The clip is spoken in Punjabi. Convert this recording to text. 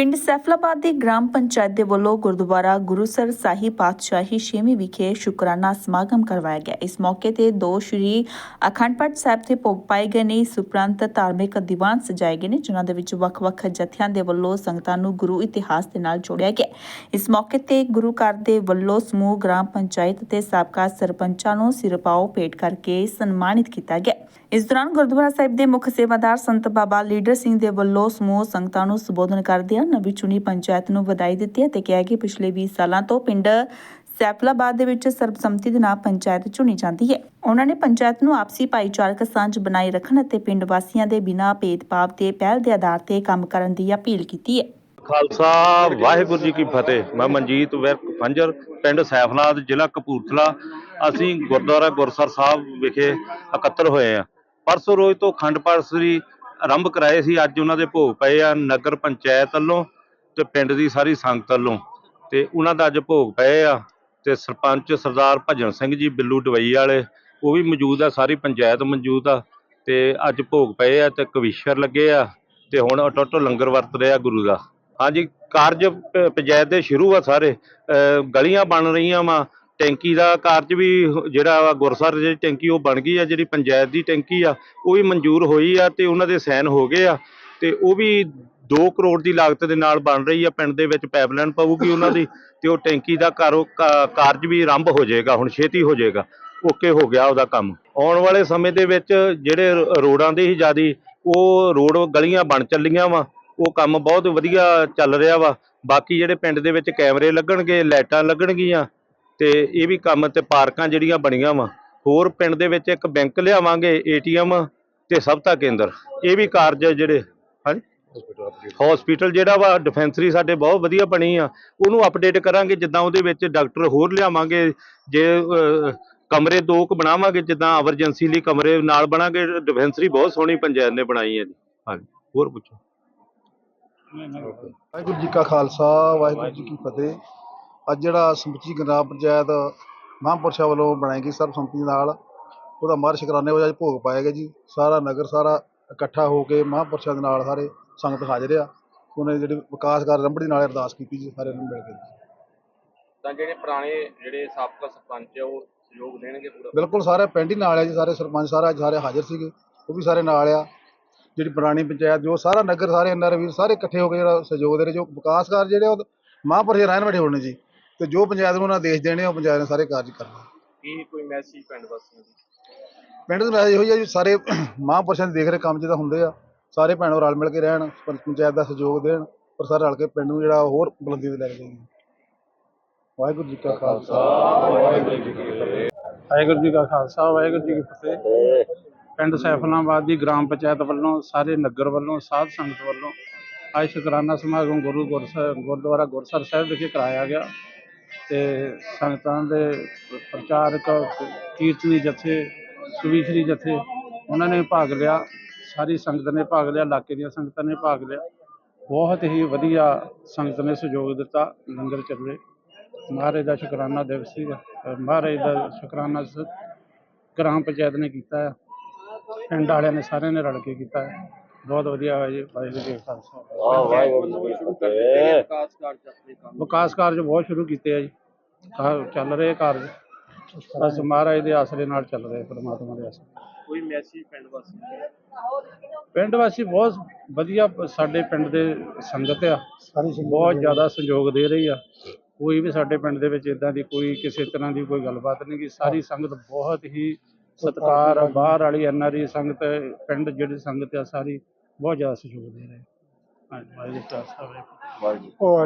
ਪਿੰਡ ਸੈਫਲਾਬਾਦ ਦੀ ਗ੍ਰਾਮ ਪੰਚਾਇਤ ਦੇ ਵੱਲੋਂ ਗੁਰਦੁਆਰਾ ਗੁਰੂਸਰ ਸਾਹਿਬ ਪਾਤਸ਼ਾਹੀ ਛੇਵੀਂ ਵਿਖੇ ਸ਼ੁਕਰਾਨਾ ਸਮਾਗਮ ਕਰਵਾਇਆ ਗਿਆ। ਇਸ ਮੌਕੇ ਤੇ ਦੋ ਸ਼੍ਰੀ ਅਖੰਡ ਪਾਠ ਸਾਹਿਬ ਤੇ ਭੋਗ ਪਾਏ ਗਏ ਨੇ। ਇਸ ਉਪਰੰਤ ਧਾਰਮਿਕ ਦੀਵਾਨ ਸਜਾਏ ਗਏ ਨੇ, ਜਿਨ੍ਹਾਂ ਦੇ ਵਿੱਚ ਵੱਖ-ਵੱਖ ਜਥਿਆਂ ਦੇ ਵੱਲੋਂ ਸੰਗਤਾਂ ਨੂੰ ਗੁਰੂ ਇਤਿਹਾਸ ਦੇ ਨਾਲ ਜੋੜਿਆ ਗਿਆ। ਇਸ ਮੌਕੇ ਤੇ ਗੁਰੂ ਘਰ ਦੇ ਵੱਲੋਂ ਸਮੂਹ, ਗ੍ਰਾਮ ਪੰਚਾਇਤ ਤੇ ਸਾਬਕਾ ਸਰਪੰਚਾਂ ਨੂੰ ਸਿਰਪਾਓ ਭੇਟ ਕਰਕੇ ਸਨਮਾਨਿਤ ਕੀਤਾ ਗਿਆ। ਇਸ ਦੌਰਾਨ ਗੁਰਦੁਆਰਾ ਸਾਹਿਬ ਦੇ ਮੁੱਖ ਸੇਵਾਦਾਰ ਸੰਤ ਬਾਬਾ ਲੀਡਰ ਸਿੰਘ ਦੇ ਵੱਲੋਂ ਸਮੂਹ ਸੰਗਤਾਂ ਨੂੰ ਸੰਬੋਧਨ ਕਰਦਿਆਂ ਨਵੀਂ ਚੁਣੀ ਪੰਚਾਇਤ ਨੂੰ ਵਧਾਈ ਦਿੱਤੀ ਅਤੇ ਕਿਹਾ ਕਿ ਪਿਛਲੇ 20 ਸਾਲਾਂ ਤੋਂ ਪਿੰਡ ਸੈਫਲਾਬਾਦ ਦੇ ਵਿੱਚ ਸਰਬਸੰਮਤੀ ਦੇ ਨਾਲ ਪੰਚਾਇਤ ਚੁਣੀ ਜਾਂਦੀ ਹੈ। ਉਹਨਾਂ ਨੇ ਪੰਚਾਇਤ ਨੂੰ ਆਪਸੀ ਭਾਈਚਾਰਕ ਸਾਂਝ ਬਣਾਈ ਰੱਖਣ ਅਤੇ ਪਿੰਡ ਵਾਸੀਆਂ ਦੇ ਬਿਨਾਂ ਭੇਦਭਾਵ ਤੇ ਪਹਿਲ ਦੇ ਆਧਾਰ ਤੇ ਕੰਮ ਕਰਨ ਦੀ ਅਪੀਲ ਕੀਤੀ ਹੈ। ਖਾਲਸਾ, ਵਾਹਿਗੁਰੂ ਜੀ ਕੀ ਫਤਿਹ। ਮੈਂ ਮਨਜੀਤ ਵਿਰਕ ਫੰਜਰ ਪਿੰਡ ਸੈਫਨਾਥ ਜ਼ਿਲ੍ਹਾ ਕਪੂਰਥਲਾ। ਅਸੀਂ ਗੁਰਦੁਆਰਾ ਗੁਰਸਰ ਸਾਹਿਬ ਵਿਖੇ ਇਕੱਤਰ ਹੋਏ ਆ ਪਰਸੋਂ ਰੋਜ਼ ਤੋਂ ਖੰਡ ਪਾਠ ਸ੍ਰੀ ਆਰੰਭ ਕਰਾਏ ਸੀ, ਅੱਜ ਉਹਨਾਂ ਦੇ ਭੋਗ ਪਏ ਆ ਨਗਰ ਪੰਚਾਇਤ ਵੱਲੋਂ ਤੇ ਪਿੰਡ ਦੀ ਸਾਰੀ ਸੰਗਤ ਵੱਲੋਂ। ਤੇ ਉਹਨਾਂ ਦਾ ਅੱਜ ਭੋਗ ਪਏ ਆ ਤੇ ਸਰਪੰਚ ਸਰਦਾਰ ਭਜਨ ਸਿੰਘ ਜੀ ਬਿੱਲੂ ਡਵਈ ਵਾਲੇ, ਉਹ ਵੀ ਮੌਜੂਦ ਆ, ਸਾਰੀ ਪੰਚਾਇਤ ਮੌਜੂਦ ਆ। ਤੇ ਅੱਜ ਭੋਗ ਪਏ ਆ ਤੇ ਕਵੀਸ਼ਰ ਲੱਗੇ ਆ ਤੇ ਹੁਣ ਅਟੁੱਟ ਲੰਗਰ ਵਰਤ ਰਿਹਾ ਗੁਰੂ ਦਾ। ਹਾਂਜੀ, ਕਾਰਜ ਪ- ਪੰਚਾਇਤ ਦੇ ਸ਼ੁਰੂ ਆ ਸਾਰੇ। ਗਲੀਆਂ ਬਣ ਰਹੀਆਂ ਵਾ ਟੈਂਕੀ ਦਾ ਕਾਰਜ ਵੀ ਜਿਹੜਾ ਵਾ ਗੁਰਸਰ ਦੀ ਟੈਂਕੀ ਉਹ ਬਣ ਗਈ ਆ, ਜਿਹੜੀ ਪੰਚਾਇਤ ਦੀ ਟੈਂਕੀ ਆ, ਉਹ ਵੀ ਮਨਜ਼ੂਰ ਹੋਈ ਆ ਤੇ ਉਹਨਾਂ ਦੇ ਸਾਈਨ ਹੋ ਗਏ ਆ। ਤੇ ਉਹ ਵੀ 2 ਕਰੋੜ ਦੀ ਲਾਗਤ ਦੇ ਨਾਲ ਬਣ ਰਹੀ ਆ, ਪਿੰਡ ਦੇ ਵਿੱਚ ਪਾਈਪਲਾਈਨ ਪਊਗੀ ਉਹਨਾਂ ਦੀ ਤੇ ਉਹ ਟੈਂਕੀ ਦਾ ਕਾਰੋ ਕਾਰਜ ਵੀ ਆਰੰਭ ਹੋ ਜਾਏਗਾ, ਹੁਣ ਛੇਤੀ ਹੋ ਜਾਏਗਾ। ਓਕੇ ਹੋ ਗਿਆ ਉਹਦਾ ਕੰਮ। ਆਉਣ ਵਾਲੇ ਸਮੇਂ ਦੇ ਵਿੱਚ ਜਿਹੜੇ ਰੋਡਾਂ ਦੇ ਹੀ ਜਿਆਦੀ ਉਹ ਰੋਡ ਗਲੀਆਂ ਬਣ ਚੱਲੀਆਂ ਵਾ, ਉਹ ਕੰਮ ਬਹੁਤ ਵਧੀਆ ਚੱਲ ਰਿਹਾ ਵਾ। ਬਾਕੀ ਜਿਹੜੇ ਪਿੰਡ ਦੇ ਵਿੱਚ ਕੈਮਰੇ ਲੱਗਣਗੇ, ਲਾਈਟਾਂ ਲੱਗਣਗੀਆਂ ਤੇ ਇਹ ਵੀ ਕੰਮ ਤੇ ਪਾਰਕਾਂ ਜਿਹੜੀਆਂ ਬਣੀਆਂ ਵਾ, ਹੋਰ ਪਿੰਡ ਦੇ ਵਿੱਚ ਇੱਕ ਬੈਂਕ ਲਿਆਵਾਂਗੇ, ਏਟੀਐਮ ਤੇ ਸਭਤਾ ਕੇਂਦਰ। ਇਹ ਵੀ ਕਾਰਜ ਜਿਹੜੇ, ਹਾਂਜੀ? ਹਸਪੀਟਲ ਜਿਹੜਾ ਵਾ ਡਿਫੈਂਸਰੀ ਸਾਡੇ ਬਹੁਤ ਵਧੀਆ ਬਣੀ ਆ। ਉਹਨੂੰ ਅਪਡੇਟ ਕਰਾਂਗੇ, ਜਿੱਦਾਂ ਉਹਦੇ ਵਿੱਚ ਡਾਕਟਰ ਹੋਰ ਲਿਆਵਾਂਗੇ, ਜੇ ਕਮਰੇ ਦੋ ਕੁ ਬਣਾਵਾਂਗੇ, ਜਿੱਦਾਂ ਐਮਰਜੈਂਸੀ ਲਈ ਕਮਰੇ ਨਾਲ ਬਣਾਗੇ ਡਿਫੈਂਸਰੀ ਬਹੁਤ ਸੋਹਣੀ ਪੰਚਾਇਤ ਨੇ ਬਣਾਈ ਹੈ ਜੀ। ਹਾਂਜੀ, ਹੋਰ ਪੁੱਛੋ। ਵਾਹਿਗੁਰੂ ਜੀ ਕਾ ਖਾਲਸਾ, ਵਾਹਿਗੁਰੂ ਜੀ ਕੀ ਫਤਿਹ। ਅੱਜ ਜਿਹੜਾ ਸਮੁੱਚੀ ਗ੍ਰਾਮ ਪੰਚਾਇਤ ਮਹਾਂਪੁਰਸ਼ਾਂ ਵੱਲੋਂ ਬਣਾਈ ਗਈ ਸਰਬਸੰਮਤੀ ਨਾਲ ਉਹਦਾ ਮਾਰ ਸ਼ੁਕਰਾਨੇ ਵਜੋਂ ਅੱਜ ਭੋਗ ਪਾਇਆ ਗਿਆ ਜੀ। ਸਾਰਾ ਨਗਰ ਸਾਰਾ ਇਕੱਠਾ ਹੋ ਕੇ ਮਹਾਂਪੁਰਸ਼ਾਂ ਦੇ ਨਾਲ ਸਾਰੇ ਸੰਗਤ ਹਾਜ਼ਰ ਆ। ਉਹਨੇ ਜਿਹੜੀ ਵਿਕਾਸ ਕਰ ਰੰਭੜੀ ਨਾਲ ਅਰਦਾਸ ਕੀਤੀ ਜੀ ਸਾਰੇ ਨੂੰ ਮਿਲ ਕੇ। ਤਾਂ ਜਿਹੜੇ ਪੁਰਾਣੇ ਜਿਹੜੇ ਸਾਬਕਾ ਸਰਪੰਚ ਆ ਉਹ ਸਹਿਯੋਗ ਦੇਣਗੇ ਪੂਰਾ? ਬਿਲਕੁਲ ਸਾਰੇ ਪਿੰਡ ਹੀ ਨਾਲ ਆ ਜੀ ਸਾਰੇ ਸਰਪੰਚ ਸਾਰਾ ਸਾਰੇ ਹਾਜ਼ਰ ਸੀਗੇ ਉਹ ਵੀ ਸਾਰੇ ਨਾਲ ਆ। ਜਿਹੜੀ ਪੁਰਾਣੀ ਪੰਚਾਇਤ ਜੋ ਸਾਰਾ ਨਗਰ ਸਾਰੇ ਅੰਦਰ ਵੀਰ ਸਾਰੇ ਇਕੱਠੇ ਹੋ ਕੇ ਜਿਹੜਾ ਸਹਿਯੋਗ ਦੇ ਰਹੇ ਜੋ ਵਿਕਾਸ ਕਾਰਜ ਜਿਹੜੇ ਉਹ ਮਹਾਂਪੁਰਸ਼ ਰਹਿਣ ਬੈਠੇ ਹੋਣੇ ਜੀ। ਤੇ ਜੋ ਪੰਚਾਇਤ ਨੂੰ ਉਹਨਾਂ ਦੇਸ਼ ਦੇਣੇ ਉਹ ਪੰਚਾਇਤ ਨੇ ਸਾਰੇ ਕਾਰਜ ਕਰਨੇ। ਕੀ ਕੋਈ ਮੈਸੇਜ ਪਿੰਡ ਵਾਸੀਆਂ ਦੀ? ਪਿੰਡ ਦੇ ਮੈਸੇਜ ਇਹੋ ਹੀ ਆ ਜੀ ਸਾਰੇ ਮਹਾਂਪੁਰਸ਼ਾਂ ਦੇ ਦੇਖ ਰਹੇ ਕੰਮ ਜਿਹਦਾ ਹੁੰਦੇ ਆ। ਸਾਰੇ ਭੈਣੋ ਰਲ ਮਿਲ ਕੇ ਰਹਿਣ ਪਰ ਪੰਚਾਇਤ ਦਾ ਸਹਿਯੋਗ ਦੇਣ ਪਰ ਸਾਰੇ ਰਲ ਕੇ ਪਿੰਡ ਨੂੰ ਜਿਹੜਾ ਹੋਰ ਬੁਲੰਦੀ ਤੇ ਲੈ ਕੇ ਜਾਈਏ ਵਾਹਿਗੁਰੂ ਜੀ ਕਾ ਖਾਲਸਾ ਵਾਹਿਗੁਰੂ ਜੀ ਕੀ ਫਤਿਹ। ਵਾਹਿਗੁਰੂ ਜੀ ਕਾ ਖਾਲਸਾ ਵਾਹਿਗੁਰੂ ਜੀ ਕੀ ਫਤਿਹ। ਪਿੰਡ ਸੈਫਲਾਬਾਦ ਦੀ ਗ੍ਰਾਮ ਪੰਚਾਇਤ ਵੱਲੋਂ ਸਾਰੇ ਨਗਰ ਵੱਲੋਂ ਸਾਧ ਸੰਗਤ ਵੱਲੋਂ ਅੱਜ ਸ਼ੁਕਰਾਨਾ ਸਮਾਗਮ ਗੁਰੂ ਗੁਰਸਰ ਗੁਰਦੁਆਰਾ ਗੁਰਸਰ ਸਾਹਿਬ ਵਿਖੇ ਕਰਾਇਆ ਗਿਆ। ਤੇ ਸੰਗਤਾਂ ਦੇ ਪ੍ਰਚਾਰਕ ਕੀਰਤਨੀ ਜਥੇ ਕਵੀਸ਼ਰੀ ਜਥੇ, ਉਹਨਾਂ ਨੇ ਭਾਗ ਲਿਆ। ਸਾਰੀ ਸੰਗਤ ਨੇ ਭਾਗ ਲਿਆ, ਇਲਾਕੇ ਦੀਆਂ ਸੰਗਤਾਂ ਨੇ ਭਾਗ ਲਿਆ। ਬਹੁਤ ਹੀ ਵਧੀਆ ਸੰਗਤ ਨੇ ਸਹਿਯੋਗ ਦਿੱਤਾ ਲੰਗਰ ਚੱਲੇ। ਮਹਾਰਾਜ ਦਾ ਸ਼ੁਕਰਾਨਾ ਦਿਵਸ ਸੀਗਾ। ਮਹਾਰਾਜ ਦਾ ਸ਼ੁਕਰਾਨਾ ਗ੍ਰਾਮ ਪੰਚਾਇਤ ਨੇ ਕੀਤਾ ਹੈ ਪਿੰਡ ਵਾਲਿਆਂ ਨੇ ਸਾਰਿਆਂ ਨੇ ਰਲ ਕੇ ਕੀਤਾ ਹੈ ਬਹੁਤ ਵਧੀਆ ਹੋਇਆ ਜੀ ਵਾਹਿਗੁਰੂ ਜੀ ਕਾ ਖਾਲਸਾ। ਵਿਕਾਸ ਕਾਰਜ ਆਪਣੇ ਕੰਮ ਵਿਕਾਸ ਕਾਰਜ ਬਹੁਤ ਸ਼ੁਰੂ ਕੀਤੇ ਆ ਜੀ। ਕਾਰ- ਚੱਲ ਰਹੇ ਕਾਰਜ। ਬਸ ਮਹਾਰਾਜ ਦੇ ਆਸਰੇ ਨਾਲ ਚੱਲ ਰਹੇ ਪਰਮਾਤਮਾ ਦੇ ਆਸਰੇ। ਕੋਈ ਮੈਸੇਜ ਪਿੰਡ ਵਾਸੀਆਂ ਪਿੰਡ ਵਾਸੀ ਬਹੁਤ ਵਧੀਆ ਸਾਡੇ ਪਿੰਡ ਦੇ ਸੰਗਤ ਆ। ਬਹੁਤ ਜ਼ਿਆਦਾ ਸਹਿਯੋਗ ਦੇ ਰਹੀ ਆ। ਕੋਈ ਵੀ ਸਾਡੇ ਪਿੰਡ ਦੇ ਵਿੱਚ ਇਦਾਂ ਦੀ ਕੋਈ ਕਿਸੇ ਤਰ੍ਹਾਂ ਦੀ ਕੋਈ ਗੱਲਬਾਤ ਨਹੀਂ ਗੀ। ਸਾਰੀ ਸੰਗਤ ਬਹੁਤ ਹੀ ਸਤਿਕਾਰ ਬਾਹਰ ਵਾਲੀ ਐਨਆਰਈ ਸੰਗਤ ਪਿੰਡ ਜਿਹੜੀ ਸੰਗਤ ਆ ਸਾਰੀ ਬਹੁਤ ਜ਼ਿਆਦਾ ਸਹਿਯੋਗ ਦੇ ਰਹੇ। ਹਾਂਜੀ ਵਾਹਿਗੁਰੂ ਜੀ ਕਾ ਖਾਲਸਾ ਵਾਹਿਗੁਰੂ ਜੀ ਕੀ ਫਤਿਹ।